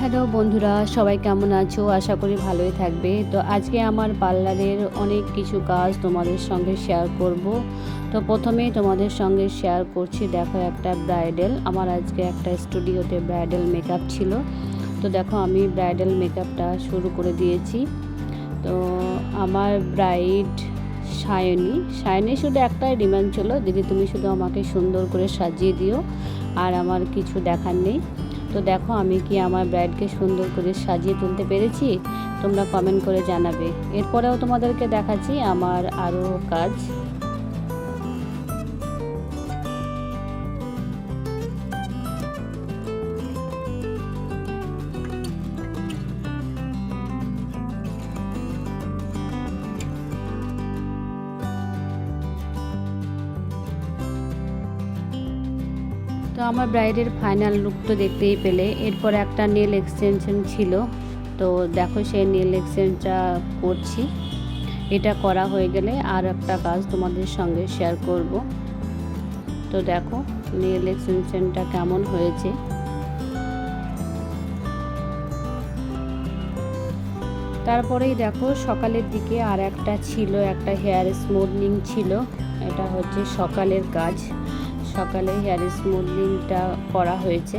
Hello বন্ধুরা, সবাই কেমন আছো? আশা করি ভালোই থাকবে। তো আজকে আমার পার্লারের অনেক কিছু কাজ তোমাদের সঙ্গে শেয়ার করব। তো প্রথমেই তোমাদের সঙ্গে শেয়ার করছি, দেখো একটা ব্রাইডাল আমার আজকে একটা স্টুডিওতে ব্রাইডাল মেকআপ ছিল। তো দেখো আমি ব্রাইডাল মেকআপটা শুরু করে দিয়েছি। তো আমার ব্রাইড সায়নী। সায়নী শুধু একটাই ডিমান্ড ছিল, দিদি তুমি শুধু আমাকে সুন্দর করে সাজিয়ে দিও। আর আমার কিছু দেখার নেই। তো দেখো আমি কি আমার ব্রাইডকে সুন্দর করে সাজিয়ে তুলতে পেরেছি? তোমরা কমেন্ট করে জানাবে। এরপরেও তোমাদেরকে দেখাচ্ছি আমার আরও কাজ। তো আমার ব্রাইডের ফাইনাল লুক তো দেখতেই পেলে। এরপর একটা নেল এক্সটেনশন ছিল। তো দেখো সেই নেল এক্সটেনশনটা করছি। এটা করা হয়ে গেলে আর একটা কাজ তোমাদের সঙ্গে শেয়ার করব। তো দেখো নেল এক্সটেনশনটা কেমন হয়েছে। তারপরেই দেখো সকালের দিকে আর একটা ছিল, একটা হেয়ার স্মুথনিং ছিল। এটা হচ্ছে সকালের কাজ। সকালে হেয়ার স্মুথনিংটা করা হয়েছে।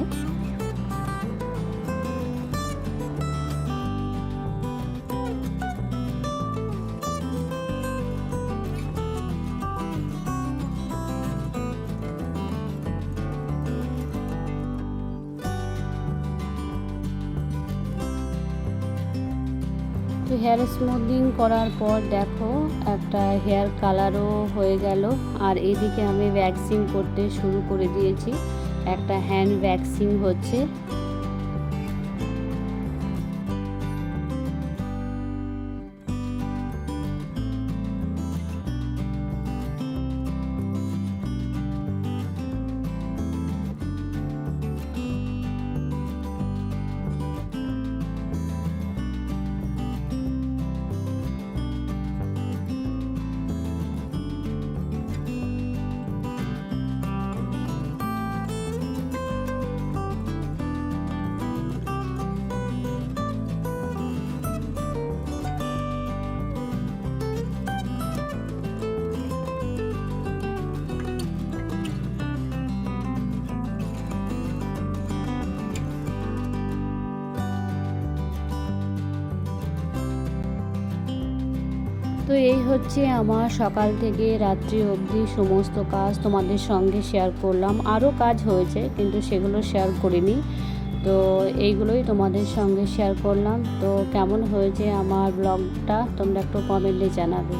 হেয়ার স্মুথিং করার পর দেখো একটা হেয়ার কালারও হয়ে গেল। আর এদিকে আমি ভ্যাকসিন করতে শুরু করে দিয়েছি। একটা হ্যান্ড ভ্যাকসিন হচ্ছে। তো এই হচ্ছে আমার সকাল থেকে রাত্রি অবধি সমস্ত কাজ তোমাদের সঙ্গে শেয়ার করলাম। আরও কাজ হয়েছে, কিন্তু সেগুলো শেয়ার করিনি। তো এইগুলোই তোমাদের সঙ্গে শেয়ার করলাম। তো কেমন হয়েছে আমার ব্লগটা তোমরা একটু কমেন্টে জানাবে।